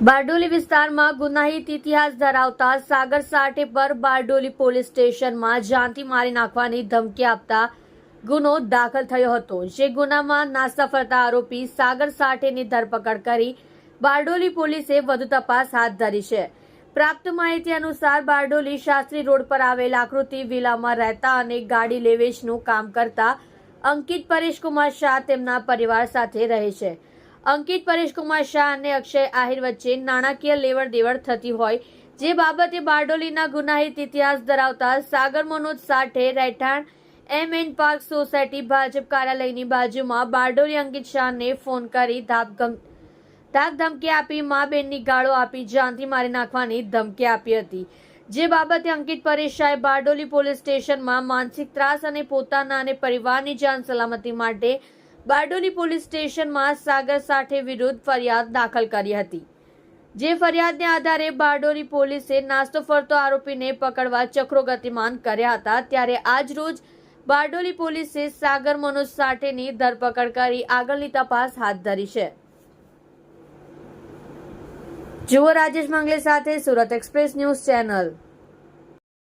બારડોલી વિસ્તારમાં ગુનાહિત ઇતિહાસ ધરાવતા સાગર સાઠે પર બારડોલી પોલીસ સ્ટેશનમાં જાનથી મારી નાખવાની ધમકી આપતા ગુનો દાખલ થયો હતો. જે ગુનામાં નાસફળતા આરોપી સાગર સાઠેની ધરપકડ કરી બારડોલી પોલીસે વધુ તપાસ હાથ ધરી છે. પ્રાપ્ત માહિતી અનુસાર બારડોલી શાસ્ત્રી રોડ પર આવેલ આકૃતિ વિલામાં રહેતા અને ગાડી લેવેચનું કામ કરતા અંકિત પરેશકુમાર શાહ તેમના પરિવાર સાથે રહે છે. અંકિત પરેશકુમાર શાહ અને અક્ષય આહિર વચ્ચે નાણાકીય લેવડ દેવડ થતી હોય, જે બાબતે બારડોલીના ગુનાહિત ઇતિહાસ ધરાવતા સાગર મનોજ સાઠે રહેઠાણ M N park society Bhajap કાર્યાલયની બાજુમાં બારડોલી અંકિત શાહને ફોન કરી ધાક ધમકી આપી મા બેનની ગાળો આપી જાનથી મારી નાખવાની ધમકી આપી હતી. જે બાબતે અંકિત પરેશ શાહે બારડોલી પોલીસ સ્ટેશનમાં માનસિક ત્રાસ અને પોતાના અને પરિવારની જાન સલામતી માટે બારડોલી પોલીસ સ્ટેશનમાં સાગર સાઠે વિરુદ્ધ ફરિયાદ દાખલ કરી હતી. જે ફરિયાદને આધારે બારડોલી પોલીસે નાસ્તો ફરતો આરોપીને પકડવા ચક્રો ગતિમાન કર્યા હતા, ત્યારે આજ રોજ બારડોલી પોલીસે સાગર મનોજ સાઠેની ધરપકડ કરી આગળની તપાસ હાથ ધરી છે. જુઓ રાજેશ મંગલે સાથે સુરત એક્સપ્રેસ ન્યૂઝ ચેનલ.